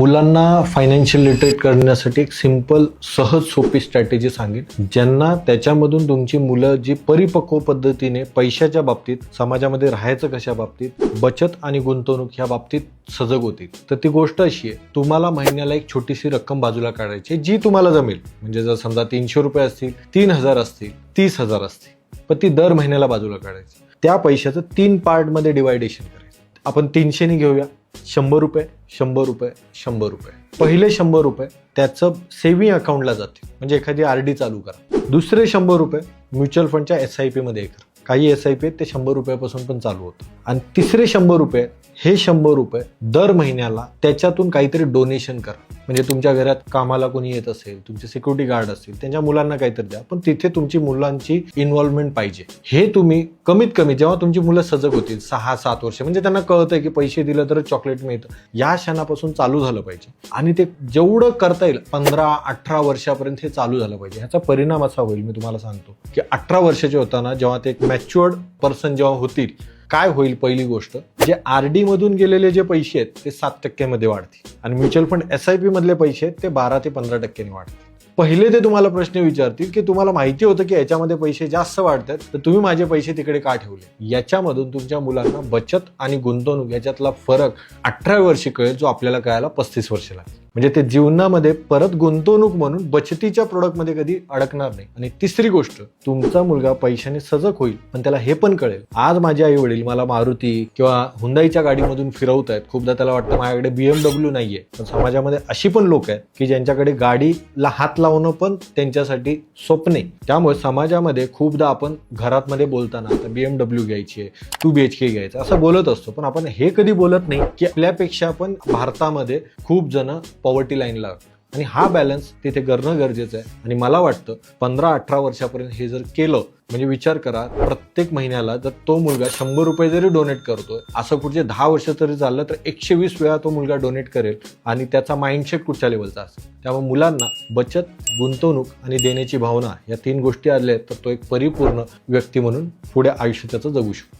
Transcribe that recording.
मुलांना financial literate करण्यासाठी एक सिंपल सहज सोपी स्ट्रॅटेजी सांगेन ज्यांना त्याच्यामधून तुमची मुलं जी परिपक्व पद्धतीने पैशाच्या बाबतीत समाजामध्ये राहायचं कशा बाबतीत बचत आणि गुंतवणूक ह्या बाबतीत सजग होतील. तर ती गोष्ट अशी आहे तुम्हाला महिन्याला एक छोटीशी रक्कम बाजूला काढायची जी तुम्हाला जमेल. म्हणजे जर समजा तीनशे रुपये असतील तीन हजार असतील तीस हजार असतील पण ती दर महिन्याला बाजूला काढायची. त्या पैशाचं तीन पार्टमध्ये डिवायडेशन करायचं. आपण तीनशेने घेऊया. शंभर रुपये शंभर रुपये शंभर रुपये. पहिले शंभर रुपये त्याचं सेव्हिंग अकाउंटला जाते. म्हणजे एखादी आर डी चालू करा. दुसरे शंभर रुपये म्युच्युअल फंडच्या एस आय पीमध्ये करा. काही एस आय पी ते शंभर रुपयापासून पण चालू होतं. आणि तिसरे शंभर रुपये हे शंभर रुपये दर महिन्याला त्याच्यातून काहीतरी डोनेशन करा. म्हणजे तुमच्या घरात कामाला कोणी येत असेल तुमचे सिक्युरिटी गार्ड असतील त्यांच्या मुलांना काहीतरी द्या पण तिथे तुमची मुलांची इन्व्हॉल्वमेंट पाहिजे. हे तुम्ही कमीत कमी जेव्हा तुमची मुलं सजग होतील सहा सात वर्ष म्हणजे त्यांना कळतंय की पैसे दिलं तर चॉकलेट मिळतं या क्षणापासून चालू झालं पाहिजे. आणि ते जेवढं करता येईल पंधरा अठरा वर्षापर्यंत हे चालू झालं पाहिजे. ह्याचा परिणाम असा होईल मी तुम्हाला सांगतो की अठरा वर्षाचे होताना जेव्हा ते एक मॅच्युअर्ड पर्सन जेव्हा होतील काय होईल पहिली गोष्ट? जे आर डी मधून गेलेले जे पैसे आहेत ते सात टक्क्यामध्ये वाढतील. आणि mutual fund S I P मधले पैसे आहेत ते बारा ते पंधरा टक्क्यांनी वाढतील. पहिले ते तुम्हाला प्रश्न विचारतील की तुम्हाला माहिती होतं की याच्यामध्ये पैसे जास्त वाढतात तर तुम्ही माझे पैसे तिकडे का ठेवले? याच्यामधून तुमच्या मुलांना बचत आणि गुंतवणूक याच्यातला फरक अठरा वर्षी कळेल जो आपल्याला कळायला पस्तीस वर्ष लागेल म्हणजे ते जीवनामध्ये परत गुंतवणूक म्हणून बचतीच्या प्रोडक्टमध्ये कधी अडकणार नाही. आणि तिसरी गोष्ट तुमचा मुलगा पैशाने सजग होईल पण त्याला हे पण कळेल. आज माझे आई वडील मला मारुती किंवा हुंदाईच्या गाडीमधून फिरवत आहेत खूपदा त्याला वाटतं माझ्याकडे बीएमडब्ल्यू नाहीये. पण समाजामध्ये अशी पण लोक आहेत की ज्यांच्याकडे गाडीला हात लावणं पण त्यांच्यासाठी स्वप्ने. त्यामुळे समाजामध्ये खूपदा आपण घरात मध्ये बोलताना आता बीएमडब्ल्यू घ्यायची आहे टू बी एच के घ्यायचं. असं बोलत असतो. पण आपण हे कधी बोलत नाही की आपल्यापेक्षा पण भारतामध्ये खूप जण पॉवर्टी लाईनला आणि हा बॅलन्स तिथे करणं गरजेचं आहे. आणि मला वाटतं पंधरा अठरा वर्षापर्यंत हे जर केलं म्हणजे विचार करा प्रत्येक महिन्याला जर तो मुलगा शंभर रुपये जरी डोनेट करतोय असं पुढचे दहा वर्ष जरी झालं तर एकशे वीस वेळा तो मुलगा डोनेट करेल आणि त्याचा माइंडसेट कुठच्या लेवलचा असेल. त्यामुळे मुलांना बचत गुंतवणूक आणि देण्याची भावना या तीन गोष्टी आल्या आहेत तर तो एक परिपूर्ण व्यक्ती म्हणून पुढे आयुष्य त्याचं जगू शकतो.